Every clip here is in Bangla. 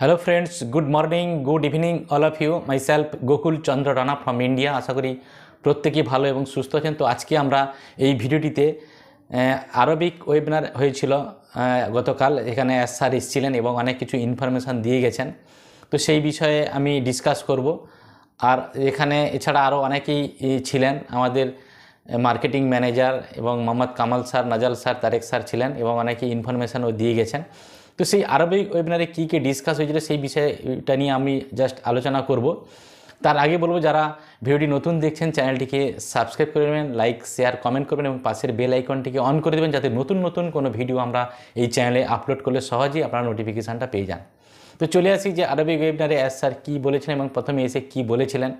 Hello friends good morning good evening all of you myself Gokul Chandra Rana from India আশা করি প্রত্যেকেই ভালো এবং সুস্থ আছেন। তো আজকে আমরা এই ভিডিওটিতে আরবিক ওয়েবিনার হয়েছিল গতকাল। এখানে স্যার এসেছিলেন এবং অনেক কিছু ইনফরমেশান দিয়ে গেছেন। তো সেই বিষয়ে আমি ডিসকাস করব। আর এখানে এছাড়া আরও অনেকেই ছিলেন। আমাদের মার্কেটিং ম্যানেজার এবং Mohammad Kamal sir, Najal sir, Tareq sir ছিলেন এবং অনেকে ইনফরমেশানও দিয়ে গেছেন। তো সেই আরবিক ওয়েবিনারে কী কী ডিসকাস হয়েছিল সেই বিষয়টা নিয়ে আমি জাস্ট আলোচনা করব। তার আগে বলব, যারা ভিডিওটি নতুন দেখছেন, চ্যানেলটিকে সাবস্ক্রাইব করে নেবেন লাইক শেয়ার কমেন্ট করবেন এবং পাশের বেল আইকনটিকে অন করে দেবেন যাতে নতুন নতুন কোনো ভিডিও আমরা এই চ্যানেলে আপলোড করলে সহজেই আপনারা নোটিফিকেশানটা পেয়ে যান। তো চলে আসি যে আরবিক ওয়েবিনারে এস স্যার কী বলেছিলেন এবং প্রথমে এসে কী বলেছিলেন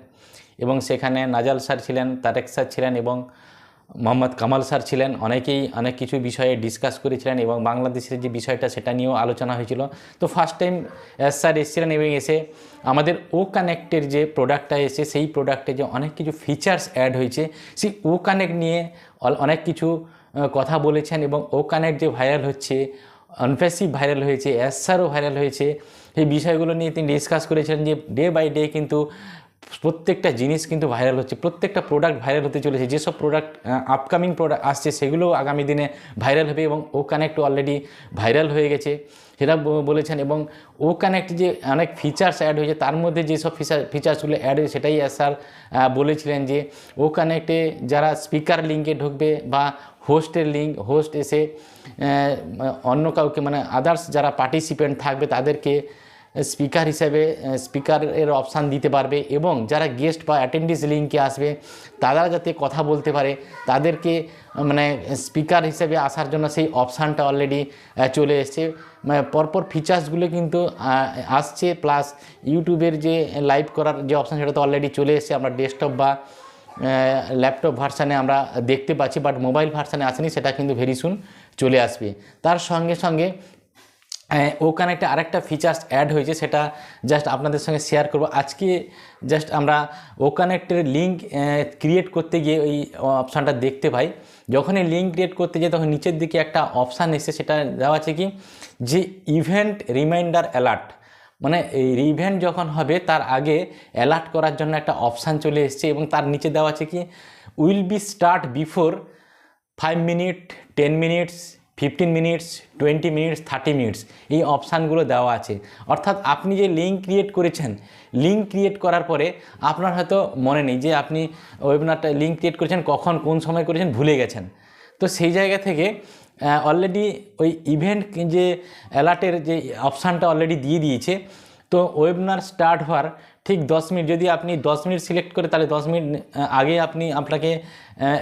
এবং সেখানে নাজাল স্যার ছিলেন, তারেক স্যার ছিলেন এবং মোহাম্মদ কামাল স্যার ছিলেন। অনেকেই অনেক কিছু বিষয়ে ডিসকাস করেছিলেন এবং বাংলাদেশের যে বিষয়টা, সেটা নিয়েও আলোচনা হয়েছিল। তো ফার্স্ট টাইম এস স্যার এসেছিলেন এবং এসে আমাদের ও কানেক্টের যে প্রোডাক্টটা এসে সেই প্রোডাক্টে যে অনেক কিছু ফিচার্স অ্যাড হয়েছে, সেই ও কানেক্ট নিয়ে অনেক কিছু কথা বলেছেন এবং ও কানেক্ট যে ভাইরাল হচ্ছে অনফেসিভ ভাইরাল হয়েছে এস স্যারও ভাইরাল হয়েছে এই বিষয়গুলো নিয়ে তিনি ডিসকাস করেছিলেন যে ডে বাই ডে কিন্তু প্রত্যেকটা জিনিস কিন্তু ভাইরাল হচ্ছে, প্রত্যেকটা প্রোডাক্ট ভাইরাল হতে চলেছে, যেসব প্রোডাক্ট আপকামিং প্রোডাক্ট আসছে সেগুলোও আগামী দিনে ভাইরাল হবে এবং ও কানেক্ট অলরেডি ভাইরাল হয়ে গেছে। সেটা বলেছেন এবং ও কানেক্ট যে অনেক ফিচার্স অ্যাড হয়েছে, তার মধ্যে যেসব ফিচার ফিচার্সগুলো অ্যাড হয়েছে, সেটাই স্যার বলেছিলেন যে ও কানেক্টে যারা স্পিকার লিঙ্কে ঢুকবে বা হোস্টের লিঙ্ক হোস্ট এসে অন্য কাউকে মানে আদার্স যারা পার্টিসিপেন্ট থাকবে, তাদেরকে স্পিকার হিসেবে স্পিকারের অপশান দিতে পারবে এবং যারা গেস্ট বা অ্যাটেন্ডিস লিঙ্কে আসবে তারা যাতে কথা বলতে পারে। তাদেরকে মানে স্পিকার হিসেবে আসার জন্য সেই অপশানটা অলরেডি চলে এসছে। মানে পরপর ফিচার্সগুলো কিন্তু আসছে। প্লাস ইউটিউবের যে লাইভ করার যে অপশান সেটা তো অলরেডি চলে এসছে। আমরা ডেস্কটপ বা ল্যাপটপ ভার্সানে আমরা দেখতে পাচ্ছি বাট মোবাইল ভার্সানে আসেনি, সেটা কিন্তু ভেরি সুন চলে আসবে। তার সঙ্গে সঙ্গে আহ, ও কানেক্টে আরেকটা ফিচার্স অ্যাড হয়েছে সেটা জাস্ট আপনাদের সঙ্গে শেয়ার করব। আজকে জাস্ট আমরা ও কানেক্টের লিঙ্ক ক্রিয়েট করতে গিয়ে ওই অপশানটা দেখতে পাই। যখনই লিঙ্ক ক্রিয়েট করতে যাই তখন নিচের দিকে একটা অপশান এসে সেটা দেওয়া আছে কি? যে ইভেন্ট রিমাইন্ডার অ্যালার্ট মানে এই ইভেন্ট যখন হবে তার আগে অ্যালার্ট করার জন্য একটা অপশান চলে এসছে এবং তার নিচে দেওয়া আছে কি? Will be start before five minute ten minutes fifteen minutes, twenty minutes, thirty minutes, এই অপশানগুলো দেওয়া আছে। অর্থাৎ আপনি যে লিঙ্ক ক্রিয়েট করেছেন, লিঙ্ক ক্রিয়েট করার পরে আপনার হয়তো মনে নেই যে আপনি ওয়েবিনারটা লিঙ্ক ক্রিয়েট করেছেন, কখন, কোন সময় করেছেন, ভুলে গেছেন। তো সেই জায়গা থেকে অলরেডি ওই ইভেন্ট যে অ্যালার্টের যে অপশানটা অলরেডি দিয়ে দিয়েছে, তো ওয়েবিনার স্টার্ট হওয়ার ঠিক দশ মিনিট, যদি আপনি দশ মিনিট সিলেক্ট করে তাহলে দশ মিনিট আগে আপনি আপনাকে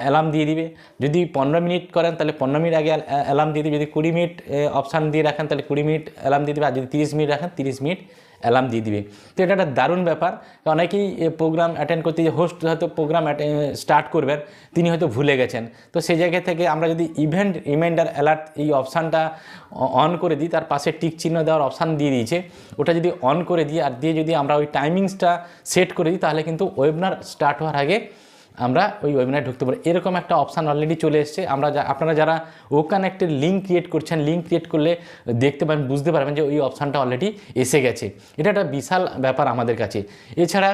অ্যালার্ম দিয়ে দিবে। যদি পনেরো মিনিট করেন তাহলে পনেরো মিনিট আগে অ্যালার্ম দিয়ে দিবে। যদি কুড়ি মিনিট অপশান দিয়ে রাখেন তাহলে কুড়ি মিনিট অ্যালার্ম দিয়ে দিবে। আর যদি তিরিশ মিনিট রাখেন, তিরিশ মিনিট অ্যালার্ম দিয়ে দিবে। তো এটা একটা দারুণ ব্যাপার। অনেকেই প্রোগ্রাম অ্যাটেন্ড করতে যে হোস্ট হয়তো প্রোগ্রাম স্টার্ট করবেন তিনি হয়তো ভুলে গেছেন। তো সেই জায়গা থেকে আমরা যদি ইভেন্ট রিমাইন্ডার অ্যালার্ট এই অপশানটা অন করে দিই, তার পাশে টিক চিহ্ন দেওয়ার অপশান দিয়ে দিয়েছে। ওটা যদি অন করে দিই, আর দিয়ে যদি আমরা ওই টাইমিংসটা সেট করে দিই, তাহলে কিন্তু ওয়েবনার স্টার্ট হওয়ার আগে আমরা ওই ওয়েবিনারে ঢুকতে পারি। এরকম একটা অপশান অলরেডি চলে এসছে। আমরা আপনারা যারা ও কানেক্টের লিঙ্ক ক্রিয়েট করছেন লিঙ্ক ক্রিয়েট করলে দেখতে পাবেন বুঝতে পারবেন যে ওই অপশানটা অলরেডি এসে গেছে। এটা একটা বিশাল ব্যাপার আমাদের কাছে। এছাড়া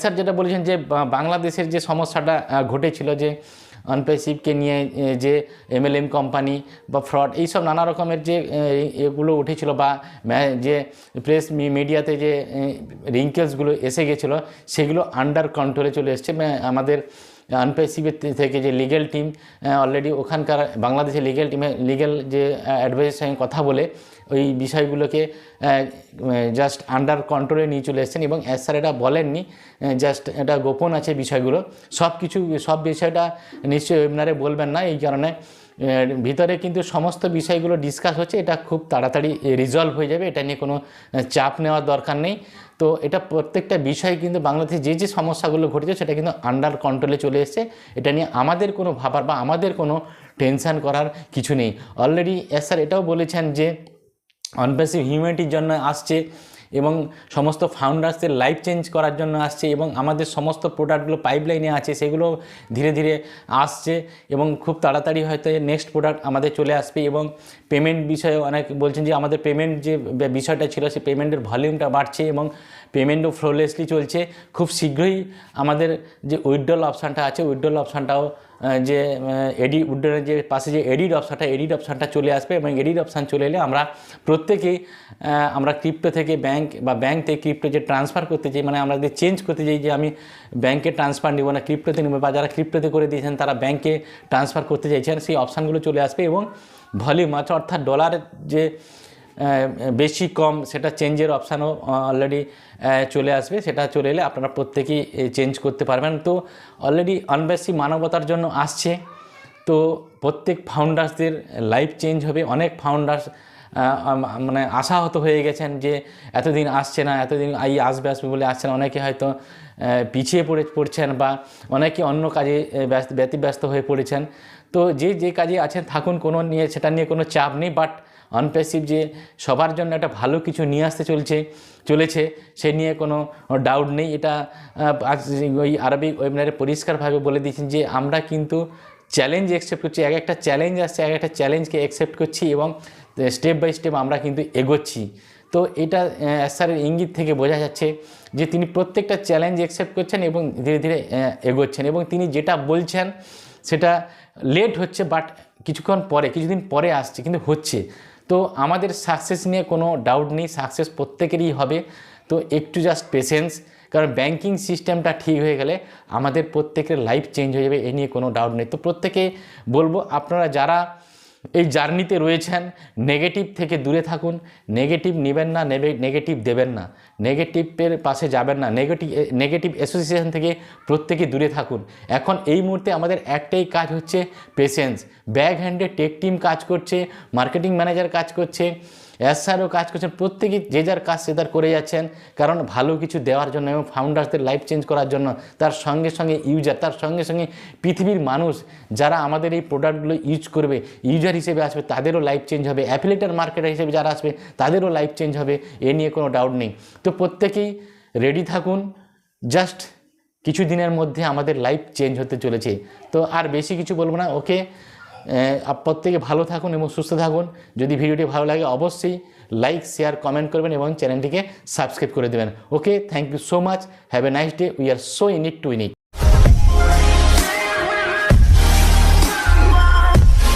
স্যার যেটা বলেছেন যে বাংলাদেশের যে সমস্যাটা ঘটেছিল যে অনপেসিভকে নিয়ে যে এমএলএম কোম্পানি বা ফ্রড এইসব নানা রকমের যে এগুলো উঠেছিল বা যে প্রেস মিডিয়াতে যে রিঙ্কেলসগুলো এসে গেছিল, সেগুলো আন্ডার কন্ট্রোলে চলে এসছে। আমাদের আনপেসিভের থেকে যে লিগেল টিম অলরেডি ওখানকার বাংলাদেশের লিগেল টিমে লিগেল যে অ্যাডভাইসের সঙ্গে কথা বলে ওই বিষয়গুলোকে জাস্ট আন্ডার কন্ট্রোলে নিয়ে চলে এসেছেন এবং এস স্যার এটা বলেননি জাস্ট এটা গোপন আছে বিষয়গুলো। সব কিছু সব বিষয়টা নিশ্চয়ই ওয়েবিনারে বলবেন না। এই কারণে ভিতরে কিন্তু সমস্ত বিষয়গুলো ডিসকাস হচ্ছে, এটা খুব তাড়াতাড়ি রিজলভ হয়ে যাবে, এটা নিয়ে কোনো চাপ নেওয়ার দরকার নেই। তো এটা প্রত্যেকটা বিষয় কিন্তু বাংলাদেশে যে যে সমস্যাগুলো ঘটেছে, সেটা কিন্তু আন্ডার কন্ট্রোলে চলে এসছে। এটা নিয়ে আমাদের কোনো ভাবার বা আমাদের কোনো টেনশন করার কিছু নেই। অলরেডি এস স্যার এটাও বলেছেন যে অনপেসিভ হিউম্যানিটির জন্য আসছে। এবং সমস্ত ফাউন্ডার্সদের লাইফ চেঞ্জ করার জন্য আসছে এবং আমাদের সমস্ত প্রোডাক্টগুলো পাইপলাইনে আছে, সেগুলো ধীরে ধীরে আসছে এবং খুব তাড়াতাড়ি হয়তো নেক্সট প্রোডাক্ট আমাদের চলে আসবে এবং পেমেন্ট বিষয়ে অনেক বলছেন যে আমাদের পেমেন্ট যে বিষয়টা ছিল, সেই পেমেন্টের ভলিউমটা বাড়ছে এবং পেমেন্টও ফ্লোলেসলি চলছে। খুব শীঘ্রই আমাদের যে উইথড্রল অপশানটা আছে উইথড্রল অপশানটাও যে এডি উইথড্রলের যে পাশে যে এডিট অপশানটা এডিট অপশানটা চলে আসবে এবং এডিট অপশান চলে এলে আমরা প্রত্যেকেই আমরা ক্রিপ্টো থেকে ব্যাংক বা ব্যাংক থেকে ক্রিপ্টো যে ট্রান্সফার করতে চাই মানে আমরা যদি চেঞ্জ করতে চাই যে আমি ব্যাংকে ট্রান্সফার নিব না ক্রিপ্টোতে নেব বা যারা ক্রিপ্টোতে করে দিয়েছেন তারা ব্যাংকে ট্রান্সফার করতে চাইছেন, সেই অপশানগুলো চলে আসবে এবং ভলিউম অর্থাৎ ডলারের যে বেশি কম, সেটা চেঞ্জের অপশানও অলরেডি চলে আসবে। সেটা চলে এলে আপনারা প্রত্যেকেই চেঞ্জ করতে পারবেন। তো অলরেডি অনবেসি মানবতার জন্য আসছে। তো প্রত্যেক ফাউন্ডার্সদের লাইফ চেঞ্জ হবে। অনেক ফাউন্ডার্স মানে আশাহত হয়ে গেছেন যে এতদিন আসছে না, এতদিন আই, আসবে আসবে বলে আসছে না। অনেকে হয়তো পিছিয়ে পড়ে, পড়ছেন বা অনেকে অন্য কাজে ব্যস্ত, ব্যতিব্যস্ত হয়ে পড়েছেন। তো যে যে কাজে আছেন, থাকুন, কোনো নিয়ে, সেটা নিয়ে কোনো চাপ নেই। বাট অনপ্যাসিভ যে সবার জন্য একটা ভালো কিছু নিয়ে আসতে চলছে, চলেছে, সে নিয়ে কোনো ডাউট নেই। এটা ওই আরবিক ওয়েবিনারে পরিষ্কারভাবে বলে দিয়েছেন যে আমরা কিন্তু চ্যালেঞ্জ অ্যাকসেপ্ট করছি, এক একটা চ্যালেঞ্জ আসছে, এক একটা চ্যালেঞ্জকে অ্যাকসেপ্ট করছি এবং স্টেপ বাই স্টেপ আমরা কিন্তু এগোচ্ছি। তো এটা স্যারের ইঙ্গিত থেকে বোঝা যাচ্ছে যে তিনি প্রত্যেকটা চ্যালেঞ্জ অ্যাকসেপ্ট করছেন এবং ধীরে ধীরে এগোচ্ছেন এবং তিনি যেটা বলছেন সেটা লেট হচ্ছে বাট কিছুক্ষণ পরে, কিছুদিন পরে আসছে, কিন্তু হচ্ছে। তো আমাদের সাকসেস নিয়ে কোনো ডাউট নেই সাকসেস প্রত্যেকেরই হবে। তো একটু জাস্ট পেশেন্স কারণ ব্যাংকিং সিস্টেমটা ঠিক হয়ে গেলে আমাদের প্রত্যেকের লাইফ চেঞ্জ হয়ে যাবে, এ নিয়ে কোনো ডাউট নেই। তো প্রত্যেকে বলব, আপনারা যারা এই জার্নিতে রয়েছেন নেগেটিভ থেকে দূরে থাকুন নেগেটিভ নেবেন না নেগেটিভ দেবেন না নেগেটিভের পাশে যাবেন না নেগেটিভ নেগেটিভ অ্যাসোসিয়েশন থেকে প্রত্যেকে দূরে থাকুন। এখন এই মুহূর্তে আমাদের একটাই কাজ হচ্ছে পেশেন্স ব্যাক হ্যান্ডে টেক টিম কাজ করছে মার্কেটিং ম্যানেজার কাজ করছে এসআরও কাজ করছেন প্রত্যেকে যে যার কাজ সে তার করে যাচ্ছেন। কারণ ভালো কিছু দেওয়ার জন্য এবং ফাউন্ডার্সদের লাইফ চেঞ্জ করার জন্য তার সঙ্গে সঙ্গে ইউজার তার সঙ্গে সঙ্গে পৃথিবীর মানুষ যারা আমাদের এই প্রোডাক্টগুলো ইউজ করবে ইউজার হিসেবে আসবে, তাদেরও লাইফ চেঞ্জ হবে। অ্যাফিলেটার মার্কেটার হিসেবে যারা আসবে, তাদেরও লাইফ চেঞ্জ হবে, এ নিয়ে কোনো ডাউট নেই। তো প্রত্যেকেই রেডি থাকুন জাস্ট কিছু দিনের মধ্যে আমাদের লাইফ চেঞ্জ হতে চলেছে। তো আর বেশি কিছু বলব না ওকে প্রত্যেকে ভালো থাকুন এবং সুস্থ থাকুন। যদি ভিডিওটি ভালো লাগে, অবশ্যই লাইক শেয়ার কমেন্ট করবেন এবং চ্যানেলটিকে সাবস্ক্রাইব করে দেবেন। Okay thank you so much have a nice day we are so unique to it